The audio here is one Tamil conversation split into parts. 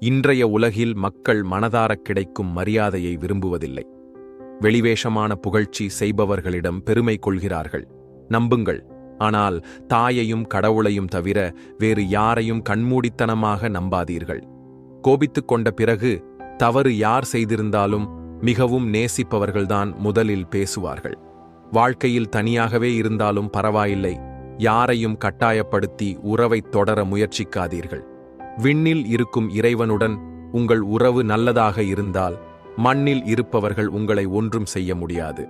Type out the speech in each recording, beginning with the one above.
இன்றைய உலகில் மக்கள் மனதாரக் கிடைக்கும் மரியாதையை விரும்புவதில்லை. வெளிவேஷமான புகழ்ச்சி செய்பவர்களிடம் பெருமை கொள்கிறார்கள். நம்புங்கள் ஆனால் தாயையும் கடவுளையும் தவிர வேறு யாரையும் கண்மூடித்தனமாக நம்பாதீர்கள். கோபித்துக் கொண்ட பிறகு தவறு யார் செய்திருந்தாலும் மிகவும் நேசிப்பவர்கள்தான் முதலில் பேசுவார்கள். வாழ்க்கையில் தனியாகவே இருந்தாலும் பரவாயில்லை யாரையும் கட்டாயப்படுத்தி உறவைத் தொடர முயற்சிக்காதீர்கள். விண்ணில் இருக்கும் இறைவனுடன் உங்கள் உறவு நல்லதாக இருந்தால் மண்ணில் இருப்பவர்கள் உங்களை ஒன்றும் செய்ய முடியாது.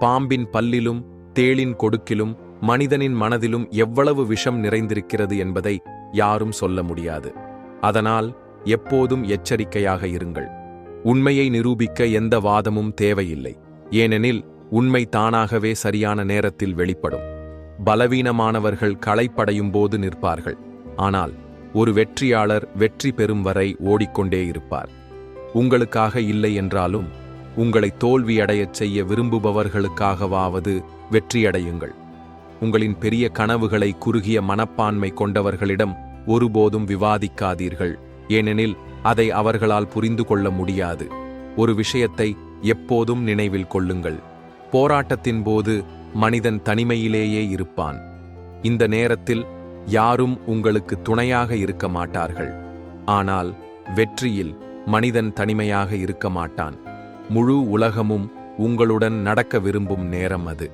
பாம்பின் பல்லிலும் தேளின் கொடுக்கிலும் மனிதனின் மனதிலும் எவ்வளவு விஷம் நிறைந்திருக்கிறது என்பதை யாரும் சொல்ல முடியாது. அதனால் எப்போதும் எச்சரிக்கையாக இருங்கள். உண்மையை நிரூபிக்க எந்த வாதமும் தேவையில்லை. ஏனெனில் உண்மை தானாகவே சரியான நேரத்தில் வெளிப்படும். பலவீனமானவர்கள் களைப்படையும் போது நிற்பார்கள். ஆனால் ஒரு வெற்றியாளர் வெற்றி பெறும் வரை ஓடிக்கொண்டே இருப்பார். உங்களுக்காக இல்லை என்றாலும் உங்களை தோல்வியடையச் செய்ய விரும்புபவர்களுக்காகவாவது வெற்றியடையுங்கள். உங்களின் பெரிய கனவுகளை குறுகிய மனப்பான்மை கொண்டவர்களிடம் ஒருபோதும் விவாதிக்காதீர்கள். ஏனெனில் அதை அவர்களால் புரிந்து கொள்ள முடியாது. ஒரு விஷயத்தை எப்போதும் நினைவில் கொள்ளுங்கள். போராட்டத்தின் போது மனிதன் தனிமையிலேயே இருப்பான். இந்த நேரத்தில் யாரும் உங்களுக்கு துணையாக இருக்க மாட்டார்கள். ஆனால் வெற்றியில் மனிதன் தனிமையாக இருக்க மாட்டான். முழு உலகமும் உங்களுடன் நடக்க விரும்பும் நேரம் அது.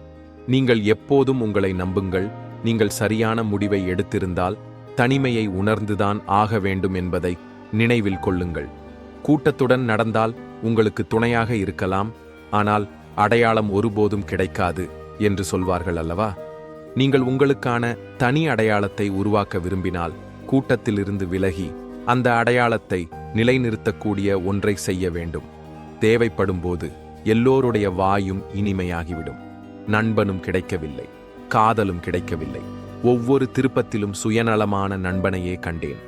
நீங்கள் எப்போதும் உங்களை நம்புங்கள். நீங்கள் சரியான முடிவை எடுத்திருந்தால் தனிமையை உணர்ந்துதான் ஆக வேண்டும் என்பதை நினைவில் கொள்ளுங்கள். கூட்டத்துடன் நடந்தால் உங்களுக்கு துணையாக இருக்கலாம். ஆனால் அடையாளம் ஒருபோதும் கிடைக்காது என்று சொல்வார்கள் அல்லவா? நீங்கள் உங்களுக்கான தனி அடையாளத்தை உருவாக்க விரும்பினால் கூட்டத்திலிருந்து விலகி அந்த அடையாளத்தை நிலைநிறுத்தக்கூடிய ஒன்றை செய்ய வேண்டும். தேவைப்படும்போது எல்லோருடைய வாயும் இனிமையாகிவிடும். நண்பனும் கிடைக்கவில்லை. காதலும் கிடைக்கவில்லை. ஒவ்வொரு திருப்பத்திலும் சுயநலமான நண்பனையே கண்டேன்.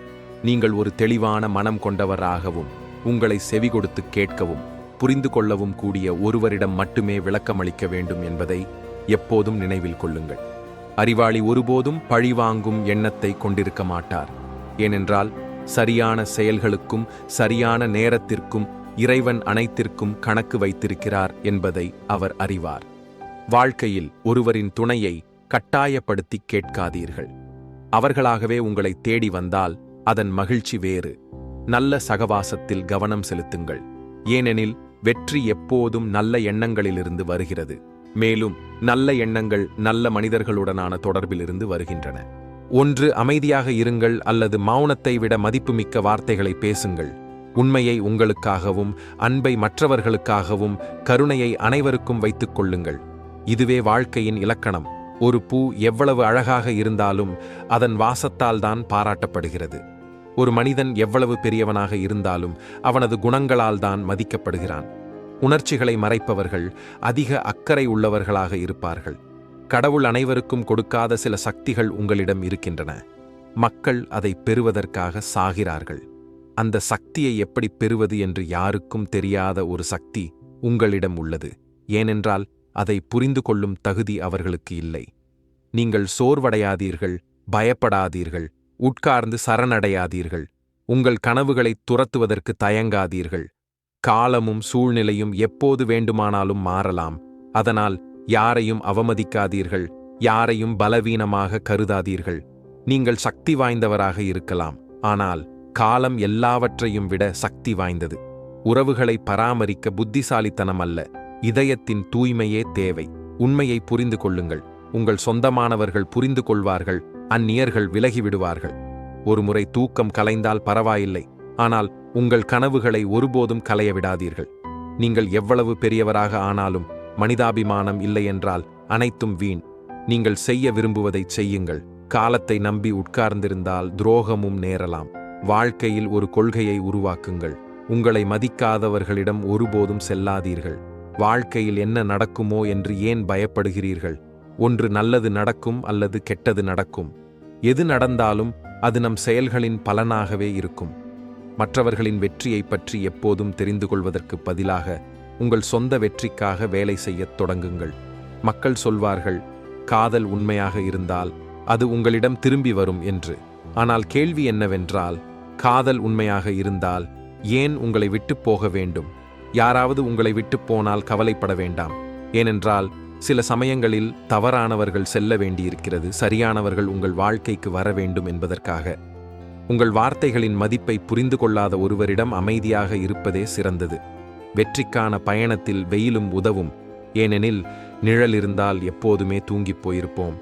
நீங்கள் ஒரு தெளிவான மனம் கொண்டவராகவும் உங்களை செவி கொடுத்து கேட்கவும் புரிந்து கொள்ளவும் கூடிய ஒருவரிடம் மட்டுமே விளக்கமளிக்க வேண்டும் என்பதை எப்போதும் நினைவில் கொள்ளுங்கள். அறிவாளி ஒருபோதும் பழிவாங்கும் எண்ணத்தை கொண்டிருக்க மாட்டார். ஏனென்றால் சரியான செயல்களுக்கும் சரியான நேரத்திற்கும் இறைவன் அனைத்திற்கும் கணக்கு வைத்திருக்கிறார் என்பதை அவர் அறிவார். வாழ்க்கையில் ஒருவரின் துணையை கட்டாயப்படுத்தி கேட்காதீர்கள். அவர்களாகவே உங்களை தேடி வந்தால் அதன் மகிழ்ச்சி வேறு. நல்ல சகவாசத்தில் கவனம் செலுத்துங்கள். ஏனெனில் வெற்றி எப்போதும் நல்ல எண்ணங்களிலிருந்து வருகிறது. மேலும் நல்ல எண்ணங்கள் நல்ல மனிதர்களுடனான தொடர்பிலிருந்து வருகின்றன. ஒன்று அமைதியாக இருங்கள் அல்லது மௌனத்தை விட மதிப்புமிக்க வார்த்தைகளை பேசுங்கள். உண்மையை உங்களுக்காகவும் அன்பை மற்றவர்களுக்காகவும் கருணையை அனைவருக்கும் வைத்துக் கொள்ளுங்கள். இதுவே வாழ்க்கையின் இலக்கணம். ஒரு பூ எவ்வளவு அழகாக இருந்தாலும் அதன் வாசத்தால் தான் பாராட்டப்படுகிறது. ஒரு மனிதன் எவ்வளவு பெரியவனாக இருந்தாலும் அவனது குணங்களால் தான் மதிக்கப்படுகிறான். உணர்ச்சிகளை மறைப்பவர்கள் அதிக அக்கறை உள்ளவர்களாக இருப்பார்கள். கடவுள் அனைவருக்கும் கொடுக்காத சில சக்திகள் உங்களிடம் இருக்கின்றன. மக்கள் அதை பெறுவதற்காக சாகிறார்கள். அந்த சக்தியை எப்படி பெறுவது என்று யாருக்கும் தெரியாத ஒரு சக்தி உங்களிடம் உள்ளது. ஏனென்றால் அதை புரிந்து கொள்ளும் தகுதி அவர்களுக்கு இல்லை. நீங்கள் சோர்வடையாதீர்கள் பயப்படாதீர்கள் உட்கார்ந்து சரணடையாதீர்கள் உங்கள் கனவுகளை துரத்துவதற்கு தயங்காதீர்கள் காலமும் சூழ்நிலையும் எப்போது வேண்டுமானாலும் மாறலாம். அதனால் யாரையும் அவமதிக்காதீர்கள் யாரையும் பலவீனமாக கருதாதீர்கள். நீங்கள் சக்தி வாய்ந்தவராக இருக்கலாம் ஆனால் காலம் எல்லாவற்றையும் விட சக்தி வாய்ந்தது. உறவுகளை பராமரிக்க புத்திசாலித்தனம் அல்ல இதயத்தின் தூய்மையே தேவை. உண்மையை புரிந்து கொள்ளுங்கள் உங்கள் சொந்தமானவர்கள் புரிந்து கொள்வார்கள் அந்நியர்கள் விலகிவிடுவார்கள் ஒருமுறை தூக்கம் கலைந்தால் பரவாயில்லை ஆனால் உங்கள் கனவுகளை ஒருபோதும் கலைய விடாதீர்கள். நீங்கள் எவ்வளவு பெரியவராக ஆனாலும் மனிதாபிமானம் இல்லையென்றால் அனைத்தும் வீண். நீங்கள் செய்ய விரும்புவதைச் செய்யுங்கள். காலத்தை நம்பி உட்கார்ந்திருந்தால் துரோகமும் நேரலாம். வாழ்க்கையில் ஒரு கொள்கையை உருவாக்குங்கள். உங்களை மதிக்காதவர்களிடம் ஒருபோதும் செல்லாதீர்கள். வாழ்க்கையில் என்ன நடக்குமோ என்று ஏன் பயப்படுகிறீர்கள்? ஒன்று நல்லது நடக்கும் அல்லது கெட்டது நடக்கும். எது நடந்தாலும் அது நம் செயல்களின் பலனாகவே இருக்கும். மற்றவர்களின் வெற்றியைப் பற்றி எப்போதும் தெரிந்து கொள்வதற்கு பதிலாக உங்கள் சொந்த வெற்றிக்காக வேலை செய்யத் தொடங்குங்கள். மக்கள் சொல்வார்கள் காதல் உண்மையாக இருந்தால் அது உங்களிடம் திரும்பி வரும் என்று. ஆனால் கேள்வி என்னவென்றால் காதல் உண்மையாக இருந்தால் ஏன் உங்களை விட்டுப் போக வேண்டும்? யாராவது உங்களை விட்டுப் போனால் கவலைப்பட வேண்டாம். ஏனென்றால் சில சமயங்களில் தவறானவர்கள் செல்ல வேண்டியிருக்கிறது சரியானவர்கள் உங்கள் வாழ்க்கைக்கு வர வேண்டும் என்பதற்காக. உங்கள் வார்த்தைகளின் மதிப்பை புரிந்து கொள்ளாத ஒருவரிடம் அமைதியாக இருப்பதே சிறந்தது. வெற்றிக்கான பயணத்தில் வெயிலும் உதவும். ஏனெனில் நிழல் இருந்தால் எப்போதுமே தூங்கிப் போயிருப்போம்.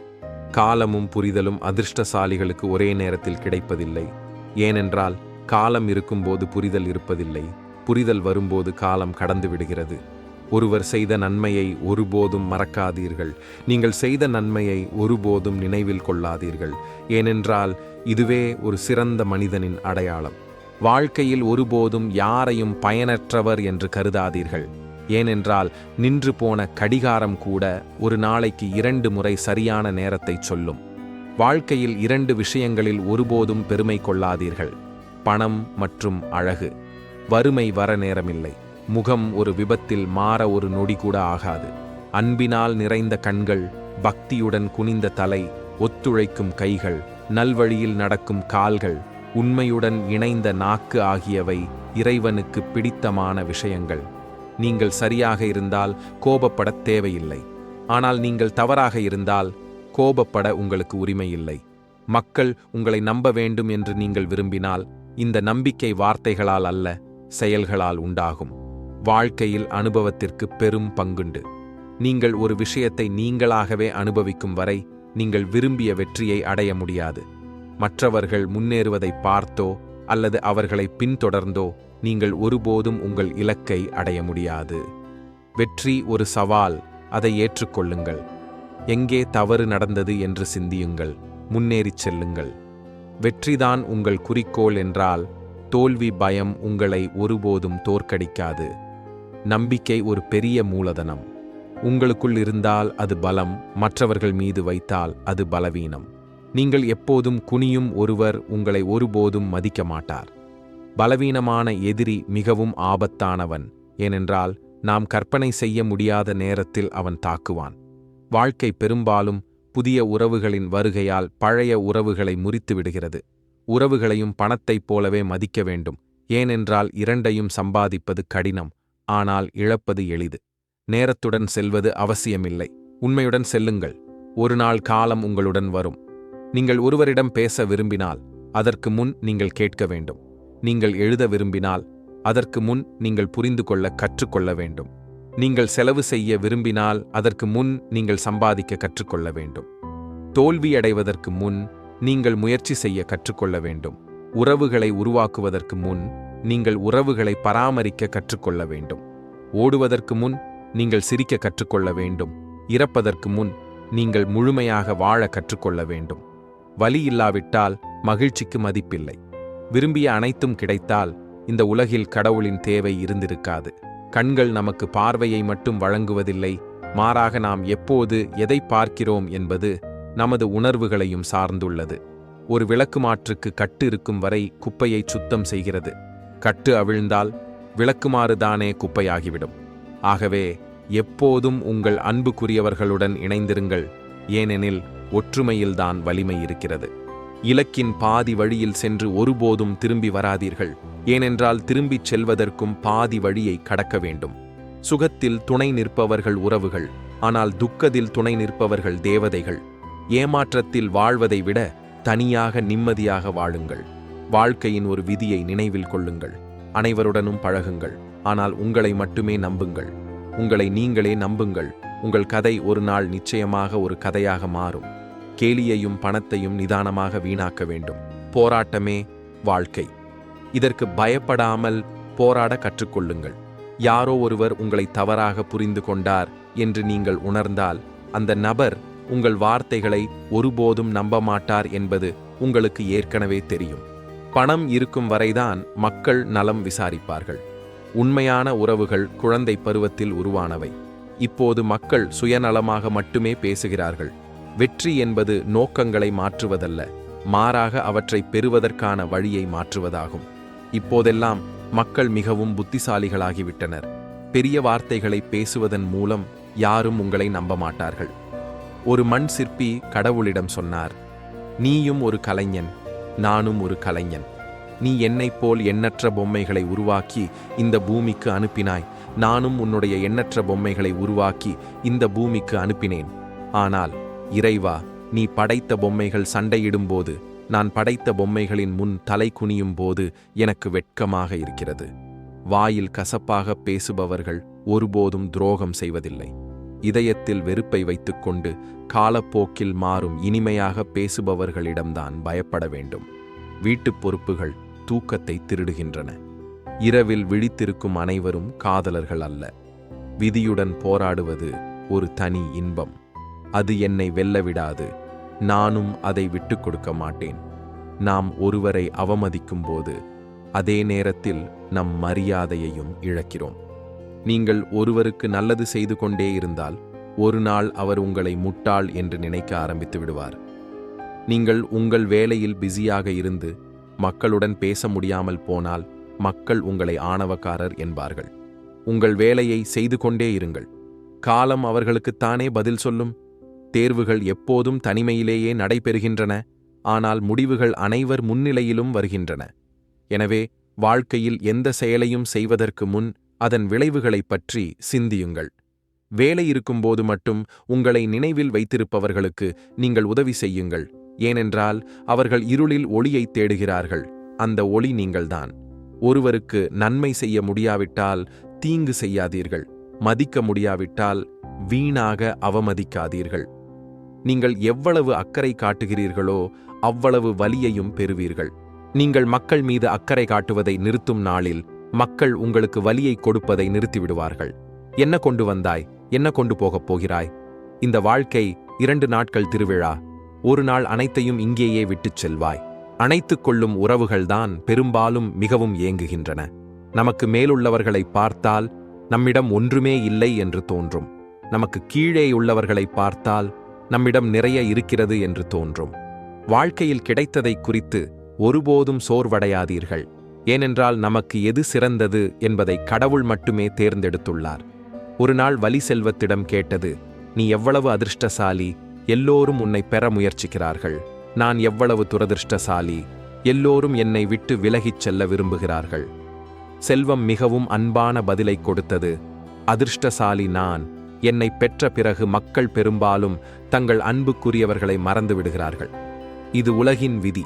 காலமும் புரிதலும் அதிர்ஷ்டசாலிகளுக்கு ஒரே நேரத்தில் கிடைப்பதில்லை. ஏனென்றால் காலம் இருக்கும்போது புரிதல் இருப்பதில்லை. புரிதல் வரும்போது காலம் கடந்து விடுகிறது. ஒருவர் செய்த நன்மையை ஒருபோதும் மறக்காதீர்கள். நீங்கள் செய்த நன்மையை ஒருபோதும் நினைவில் கொள்ளாதீர்கள். ஏனென்றால் இதுவே ஒரு சிறந்த மனிதனின் அடையாளம். வாழ்க்கையில் ஒருபோதும் யாரையும் பயனற்றவர் என்று கருதாதீர்கள். ஏனென்றால் நின்று போன கடிகாரம் கூட ஒரு நாளைக்கு இரண்டு முறை சரியான நேரத்தை சொல்லும். வாழ்க்கையில் இரண்டு விஷயங்களில் ஒருபோதும் பெருமை கொள்ளாதீர்கள். பணம் மற்றும் அழகு. வறுமை வர நேரமில்லை. முகம் ஒரு விபத்தில் மாற ஒரு நொடி கூட ஆகாது. அன்பினால் நிறைந்த கண்கள் பக்தியுடன் குனிந்த தலை ஒத்துழைக்கும் கைகள் நல்வழியில் நடக்கும் கால்கள் உண்மையுடன் இணைந்த நாக்கு ஆகியவை இறைவனுக்கு பிடித்தமான விஷயங்கள். நீங்கள் சரியாக இருந்தால் கோபப்படத் தேவையில்லை. ஆனால் நீங்கள் தவறாக இருந்தால் கோபப்பட உங்களுக்கு உரிமை இல்லை மக்கள் உங்களை நம்ப வேண்டும் என்று நீங்கள் விரும்பினால் இந்த நம்பிக்கை வார்த்தைகளால் அல்ல செயல்களால் உண்டாகும். வாழ்க்கையில் அனுபவத்திற்கு பெரும் பங்குண்டு. நீங்கள் ஒரு விஷயத்தை நீங்களாகவே அனுபவிக்கும் வரை நீங்கள் விரும்பிய வெற்றியை அடைய முடியாது. மற்றவர்கள் முன்னேறுவதை பார்த்தோ அல்லது அவர்களை பின்தொடர்ந்தோ நீங்கள் ஒருபோதும் உங்கள் இலக்கை அடைய முடியாது. வெற்றி ஒரு சவால் அதை ஏற்றுக்கொள்ளுங்கள். எங்கே தவறு நடந்தது என்று சிந்தியுங்கள் முன்னேறிச் செல்லுங்கள். வெற்றிதான் உங்கள் குறிக்கோள் என்றால் தோல்வி பயம் உங்களை ஒருபோதும் தோற்கடிக்காது. நம்பிக்கை ஒரு பெரிய மூலதனம். உங்களுக்குள் இருந்தால் அது பலம் மற்றவர்கள் மீது வைத்தால் அது பலவீனம். நீங்கள் எப்போதும் குனியும் ஒருவர் உங்களை ஒருபோதும் மதிக்க மாட்டார். பலவீனமான எதிரி மிகவும் ஆபத்தானவன் ஏனென்றால் நாம் கற்பனை செய்ய முடியாத நேரத்தில் அவன் தாக்குவான். வாழ்க்கை பெரும்பாலும் புதிய உறவுகளின் வருகையால் பழைய உறவுகளை முறித்து விடுகிறது. உறவுகளையும் பணத்தைப் போலவே மதிக்க வேண்டும் ஏனென்றால் இரண்டையும் சம்பாதிப்பது கடினம். ஆனால் இழப்பது எளிது. நேரத்துடன் செல்வது அவசியமில்லை. உண்மையுடன் செல்லுங்கள். ஒரு நாள் காலம் உங்களுடன் வரும். நீங்கள் ஒருவரிடம் பேச விரும்பினால் அதற்கு முன் நீங்கள் கேட்க வேண்டும். நீங்கள் எழுத விரும்பினால் அதற்கு முன் நீங்கள் புரிந்து கொள்ள கற்றுக்கொள்ள வேண்டும். நீங்கள் செலவு செய்ய விரும்பினால் அதற்கு முன் நீங்கள் சம்பாதிக்க கற்றுக்கொள்ள வேண்டும். தோல்வியடைவதற்கு முன் நீங்கள் முயற்சி செய்ய கற்றுக்கொள்ள வேண்டும். உறவுகளை உருவாக்குவதற்கு முன் நீங்கள் உறவுகளை பராமரிக்க கற்றுக்கொள்ள வேண்டும். ஓடுவதற்கு முன் நீங்கள் சிரிக்க கற்றுக்கொள்ள வேண்டும். இறப்பதற்கு முன் நீங்கள் முழுமையாக வாழ கற்றுக்கொள்ள வேண்டும். வலி இல்லாவிட்டால் மகிழ்ச்சிக்கு மதிப்பில்லை. விரும்பிய அனைத்தும் கிடைத்தால் இந்த உலகில் கடவுளின் தேவை இருந்திருக்காது. கண்கள் நமக்கு பார்வையை மட்டும் வழங்குவதில்லை. மாறாக நாம் எப்போது எதை பார்க்கிறோம் என்பது நமது உணர்வுகளையும் சார்ந்துள்ளது. ஒரு விளக்குமாற்றுக்கு கட்டு இருக்கும் வரை குப்பையை சுத்தம் செய்கிறது. கட்டு அவிழ்ந்தால் விளக்குமாறுதானே குப்பையாகிவிடும். ஆகவே எப்போதும் உங்கள் அன்புக்குரியவர்களுடன் இணைந்திருங்கள். ஏனெனில் ஒற்றுமையில்தான் வலிமை இருக்கிறது. இலக்கின் பாதி வழியில் சென்று ஒருபோதும் திரும்பி வராதீர்கள். ஏனென்றால் திரும்பிச் செல்வதற்கும் பாதி வழியை கடக்க வேண்டும். சுகத்தில் துணை நிற்பவர்கள் உறவுகள் ஆனால் துக்கத்தில் துணை நிற்பவர்கள் தேவதைகள். ஏமாற்றத்தில் வாழ்வதை விட தனியாக நிம்மதியாக வாழுங்கள். வாழ்க்கையின் ஒரு விதியை நினைவில் கொள்ளுங்கள். அனைவருடனும் பழகுங்கள். ஆனால் உங்களை மட்டுமே நம்புங்கள். உங்களை நீங்களே நம்புங்கள். உங்கள் கதை ஒரு நாள் நிச்சயமாக ஒரு கதையாக மாறும். கேலியையும் பணத்தையும் நிதானமாக வீணாக்க வேண்டும். போராட்டமே வாழ்க்கை. இதற்கு பயப்படாமல் போராட கற்றுக்கொள்ளுங்கள். யாரோ ஒருவர் உங்களை தவறாக புரிந்து கொண்டார் என்று நீங்கள் உணர்ந்தால் அந்த நபர் உங்கள் வார்த்தைகளை ஒருபோதும் நம்ப மாட்டார் என்பது உங்களுக்கு ஏற்கனவே தெரியும். பணம் இருக்கும் வரைதான் மக்கள் நலம் விசாரிப்பார்கள். உண்மையான உறவுகள் குழந்தை பருவத்தில் உருவானவை. இப்போது மக்கள் சுயநலமாக மட்டுமே பேசுகிறார்கள். வெற்றி என்பது நோக்கங்களை மாற்றுவதல்ல மாறாக அவற்றை பெறுவதற்கான வழியை மாற்றுவதாகும். இப்போதெல்லாம் மக்கள் மிகவும் புத்திசாலிகளாகிவிட்டனர். பெரிய வார்த்தைகளை பேசுவதன் மூலம் யாரும் உங்களை நம்ப மாட்டார்கள் ஒரு மண் சிற்பி கடவுளிடம் சொன்னார் நீயும் ஒரு கலைஞன் நானும் ஒரு கலைஞன். நீ என்னைப் போல் எண்ணற்ற பொம்மைகளை உருவாக்கி இந்த பூமிக்கு அனுப்பினாய். நானும் உன்னுடைய எண்ணற்ற பொம்மைகளை உருவாக்கி இந்த பூமிக்கு அனுப்பினேன். ஆனால் இறைவா நீ படைத்த பொம்மைகள் சண்டையிடும்போது நான் படைத்த பொம்மைகளின் முன் தலை குனியும் போது எனக்கு வெட்கமாக இருக்கிறது. வாயில் கசப்பாக பேசுபவர்கள் ஒருபோதும் துரோகம் செய்வதில்லை. இதயத்தில் வெறுப்பை வைத்துக்கொண்டு காலப்போக்கில் மாறும் இனிமையாக பேசுபவர்களிடம்தான் பயப்பட வேண்டும். வீட்டுப் பொறுப்புகள் தூக்கத்தை திருடுகின்றன. இரவில் விழித்திருக்கும் அனைவரும் காதலர்கள் அல்ல. விதியுடன் போராடுவது ஒரு தனி இன்பம். அது என்னை வெல்ல விடாது. நானும் அதை விட்டுக் கொடுக்க மாட்டேன். நாம் ஒருவரை அவமதிக்கும் போது அதே நேரத்தில் நம் மரியாதையையும் இழக்கிறோம். நீங்கள் ஒருவருக்கு நல்லது செய்து கொண்டே இருந்தால் ஒரு நாள் அவர் உங்களை முட்டாள் என்று நினைக்க ஆரம்பித்து விடுவார். நீங்கள் உங்கள் வேலையில் பிஸியாக இருந்து மக்களுடன் பேச முடியாமல் போனால் மக்கள் உங்களை ஆணவக்காரர் என்பார்கள். உங்கள் வேலையை செய்து கொண்டே இருங்கள். காலம் அவர்களுக்குத்தானே பதில் சொல்லும்? தேர்வுகள் எப்போதும் தனிமையிலேயே நடைபெறுகின்றன ஆனால் முடிவுகள் அனைவர் முன்னிலையிலும் வருகின்றன. எனவே வாழ்க்கையில் எந்த செயலையும் செய்வதற்கு முன் அதன் விளைவுகளைப் பற்றி சிந்தியுங்கள். வேலை இருக்கும்போது மட்டும் உங்களை நினைவில் வைத்திருப்பவர்களுக்கு நீங்கள் உதவி செய்யுங்கள். ஏனென்றால் அவர்கள் இருளில் ஒளியைத் தேடுகிறார்கள். அந்த ஒளி நீங்கள்தான். ஒருவருக்கு நன்மை செய்ய முடியாவிட்டால் தீங்கு செய்யாதீர்கள். மதிக்க முடியாவிட்டால் வீணாக அவமதிக்காதீர்கள். நீங்கள் எவ்வளவு அக்கறை காட்டுகிறீர்களோ அவ்வளவு வலியையும் பெறுவீர்கள். நீங்கள் மக்கள் மீது அக்கறை காட்டுவதை நிறுத்தும் நாளில் மக்கள் உங்களுக்கு வலியை கொடுப்பதை நிறுத்திவிடுவார்கள். என்ன கொண்டு வந்தாய்? என்ன கொண்டு போகப் போகிறாய்? இந்த வாழ்க்கை இரண்டு நாட்கள் திருவிழா. ஒரு நாள் அனைத்தையும் இங்கேயே விட்டுச் செல்வாய். அணைத்துக் கொள்ளும் உறவுகள்தான் பெரும்பாலும் மிகவும் ஏங்குகின்றன. நமக்கு மேலுள்ளவர்களை பார்த்தால் நம்மிடம் ஒன்றுமே இல்லை என்று தோன்றும். நமக்கு கீழே உள்ளவர்களை பார்த்தால் நம்மிடம் நிறைய இருக்கிறது என்று தோன்றும். வாழ்க்கையில் கிடைத்ததை குறித்து ஒருபோதும் சோர்வடையாதீர்கள். ஏனென்றால் நமக்கு எது சிறந்தது என்பதை கடவுள் மட்டுமே தேர்ந்தெடுத்துள்ளார். ஒரு நாள் வலி செல்வத்திடம் கேட்டது நீ எவ்வளவு அதிர்ஷ்டசாலி எல்லோரும் உன்னை பெற முயற்சிக்கிறார்கள். நான் எவ்வளவு துரதிர்ஷ்டசாலி எல்லோரும் என்னை விட்டு விலகிச் செல்ல விரும்புகிறார்கள். செல்வம் மிகவும் அன்பான பதிலை கொடுத்தது. அதிர்ஷ்டசாலி நான். என்னை பெற்ற பிறகு மக்கள் பெரும்பாலும் தங்கள் அன்புக்குரியவர்களை மறந்து விடுகிறார்கள். இது உலகின் விதி.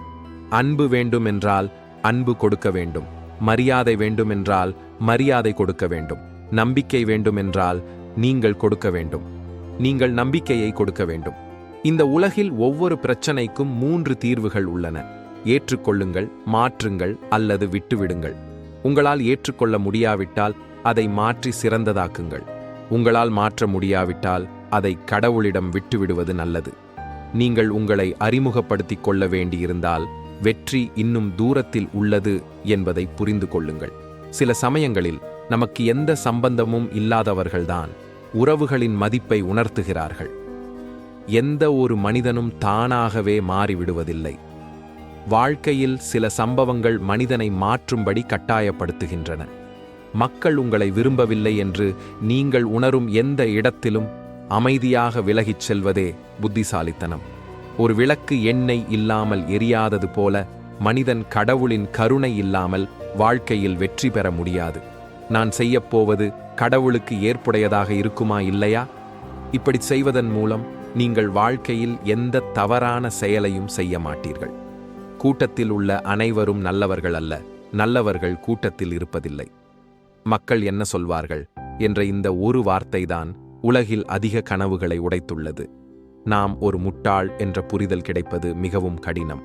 அன்பு வேண்டுமென்றால் அன்பு கொடுக்க வேண்டும். மரியாதை வேண்டுமென்றால் மரியாதை கொடுக்க வேண்டும். நம்பிக்கை வேண்டுமென்றால் நீங்கள் கொடுக்க வேண்டும். நீங்கள் நம்பிக்கையை கொடுக்க வேண்டும். இந்த உலகில் ஒவ்வொரு பிரச்சனைக்கும் மூன்று தீர்வுகள் உள்ளன. ஏற்றுக்கொள்ளுங்கள் மாற்றுங்கள் அல்லது விட்டுவிடுங்கள். உங்களால் ஏற்றுக்கொள்ள முடியாவிட்டால் அதை மாற்றி சிறந்ததாக்குங்கள். உங்களால் மாற்ற முடியாவிட்டால் அதை கடவுளிடம் விட்டுவிடுவது நல்லது. நீங்கள் உங்களை அறிமுகப்படுத்திக் கொள்ள வேண்டியிருந்தால் வெற்றி இன்னும் தூரத்தில் உள்ளது என்பதை புரிந்து கொள்ளுங்கள். சில சமயங்களில் நமக்கு எந்த சம்பந்தமும் இல்லாதவர்கள்தான் உறவுகளின் மதிப்பை உணர்த்துகிறார்கள். எந்த ஒரு மனிதனும் தானாகவே மாறிவிடுவதில்லை. வாழ்க்கையில் சில சம்பவங்கள் மனிதனை மாற்றும்படி கட்டாயப்படுத்துகின்றன. மக்கள் உங்களை விரும்பவில்லை என்று நீங்கள் உணரும் எந்த இடத்திலும் அமைதியாக விலகிச் செல்வதே புத்திசாலித்தனம். ஒரு விளக்கு எண்ணெய் இல்லாமல் எரியாதது போல மனிதன் கடவுளின் கருணை இல்லாமல் வாழ்க்கையில் வெற்றி பெற முடியாது. நான் செய்யப்போவது கடவுளுக்கு ஏற்புடையதாக இருக்குமா இல்லையா? இப்படி செய்வதன் மூலம் நீங்கள் வாழ்க்கையில் எந்த தவறான செயலையும் செய்ய மாட்டீர்கள். கூட்டத்தில் உள்ள அனைவரும் நல்லவர்கள் அல்ல நல்லவர்கள் கூட்டத்தில் இருப்பதில்லை. மக்கள் என்ன சொல்வார்கள்? என்ற இந்த ஒரு வார்த்தைதான் உலகில் அதிக கனவுகளை உடைத்துள்ளது. நாம் ஒரு முட்டாள் என்ற புரிதல் கிடைப்பது மிகவும் கடினம்.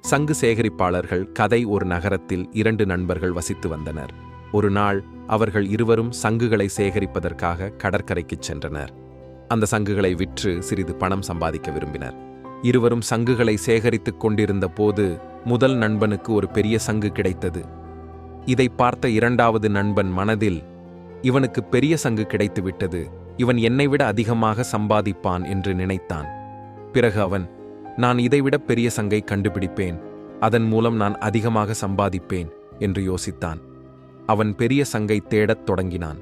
சங்கு சேகரிப்பாளர்கள் கதை ஒரு நகரத்தில் இரண்டு நண்பர்கள் வசித்து வந்தனர். ஒரு நாள் அவர்கள் இருவரும் சங்குகளை சேகரிப்பதற்காக கடற்கரைக்குச் சென்றனர். அந்த சங்குகளை விற்று சிறிது பணம் சம்பாதிக்க விரும்பினர். இருவரும் சங்குகளை சேகரித்துக் கொண்டிருந்த போது முதல் நண்பனுக்கு ஒரு பெரிய சங்கு கிடைத்தது. இதை பார்த்த இரண்டாவது நண்பன் மனதில் இவனுக்கு பெரிய சங்கு கிடைத்துவிட்டது. இவன் என்னை விட அதிகமாக சம்பாதிப்பான் என்று நினைத்தான். பிறகு அவன் நான் இதைவிட பெரிய சங்கை கண்டுபிடிப்பேன். அதன் மூலம் நான் அதிகமாக சம்பாதிப்பேன் என்று யோசித்தான். அவன் பெரிய சங்கை தேடத் தொடங்கினான்.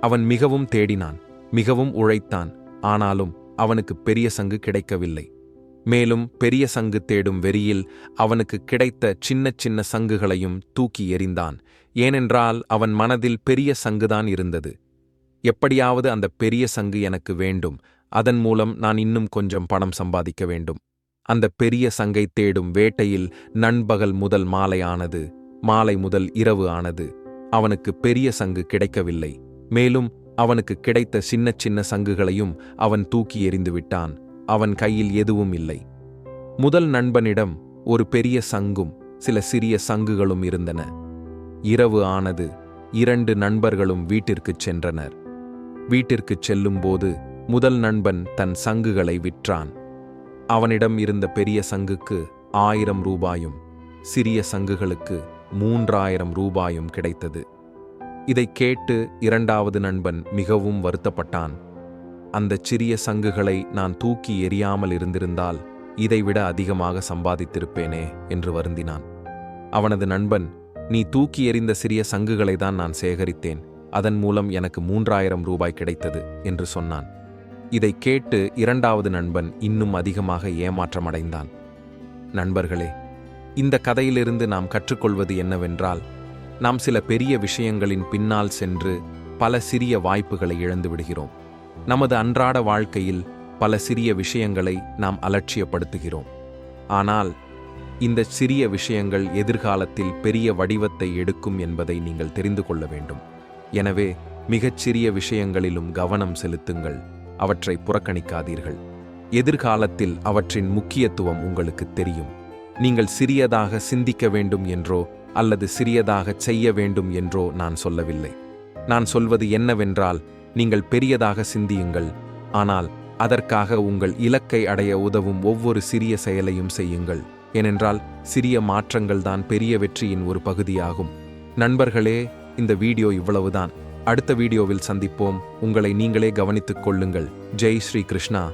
அவன் மிகவும் தேடினான் மிகவும் உழைத்தான். ஆனாலும் அவனுக்கு பெரிய சங்கு கிடைக்கவில்லை. மேலும் பெரிய சங்கு தேடும் வெறியில் அவனுக்கு கிடைத்த சின்ன சின்ன சங்குகளையும் தூக்கி எறிந்தான். ஏனென்றால் அவன் மனதில் பெரிய சங்குதான் இருந்தது. எப்படியாவது அந்த பெரிய சங்கு எனக்கு வேண்டும். அதன் மூலம் நான் இன்னும் கொஞ்சம் பணம் சம்பாதிக்க வேண்டும். அந்த பெரிய சங்கை தேடும் வேட்டையில் நண்பகல் முதல் மாலை ஆனது மாலை முதல் இரவு ஆனது. அவனுக்கு பெரிய சங்கு கிடைக்கவில்லை. மேலும் அவனுக்கு கிடைத்த சின்ன சின்ன சங்குகளையும் அவன் தூக்கி எறிந்து விட்டான். அவன் கையில் எதுவும் இல்லை. முதல் நண்பனிடம் ஒரு பெரிய சங்கும் சில சிறிய சங்குகளும் இருந்தன. இரவு ஆனது இரண்டு நண்பர்களும் வீட்டிற்குச் சென்றனர். வீட்டிற்குச் செல்லும்போது முதல் நண்பன் தன் சங்குகளை விற்றான். அவனிடம் இருந்த பெரிய சங்குக்கு ஆயிரம் ரூபாயும் சிறிய சங்குகளுக்கு மூன்றாயிரம் ரூபாயும் கிடைத்தது. இதைக் கேட்டு இரண்டாவது நண்பன் மிகவும் வருத்தப்பட்டான். அந்தச் சிறிய சங்குகளை நான் தூக்கி எறியாமல் இருந்திருந்தால் இதைவிட அதிகமாக சம்பாதித்திருப்பேனே என்று வருந்தினான். அவனது நண்பன் நீ தூக்கி எறிந்த சிறிய சங்குகளை தான் நான் சேகரித்தேன். அதன் மூலம் எனக்கு மூன்றாயிரம் ரூபாய் கிடைத்தது என்று சொன்னான். இதை கேட்டு இரண்டாவது நண்பன் இன்னும் அதிகமாக ஏமாற்றமடைந்தான். நண்பர்களே இந்த கதையிலிருந்து நாம் கற்றுக்கொள்வது என்னவென்றால் நாம் சில பெரிய விஷயங்களின் பின்னால் சென்று பல சிறிய வாய்ப்புகளை இழந்து விடுகிறோம். நமது அன்றாட வாழ்க்கையில் பல சிறிய விஷயங்களை நாம் அலட்சியப்படுத்துகிறோம். ஆனால் இந்த சிறிய விஷயங்கள் எதிர்காலத்தில் பெரிய வடிவத்தை எடுக்கும் என்பதை நீங்கள் தெரிந்து கொள்ள வேண்டும். எனவே மிகச்சிறிய விஷயங்களிலும் கவனம் செலுத்துங்கள் அவற்றை புறக்கணிக்காதீர்கள். எதிர்காலத்தில் அவற்றின் முக்கியத்துவம் உங்களுக்கு தெரியும். நீங்கள் சிறியதாக சிந்திக்க வேண்டும் என்றோ அல்லது சிறியதாக செய்ய வேண்டும் என்றோ நான் சொல்லவில்லை. நான் சொல்வது என்னவென்றால் நீங்கள் பெரியதாக சிந்தியுங்கள் ஆனால் அதற்காக உங்கள் இலக்கை அடைய உதவும் ஒவ்வொரு சிறிய செயலையும் செய்யுங்கள். ஏனென்றால் சிறிய மாற்றங்கள்தான் பெரிய வெற்றியின் ஒரு பகுதியாகும். நண்பர்களே இந்த வீடியோ இவ்வளவுதான். அடுத்த வீடியோவில் சந்திப்போம். உங்களை நீங்களே கவனித்துக் கொள்ளுங்கள். ஜெய் ஸ்ரீ கிருஷ்ணா.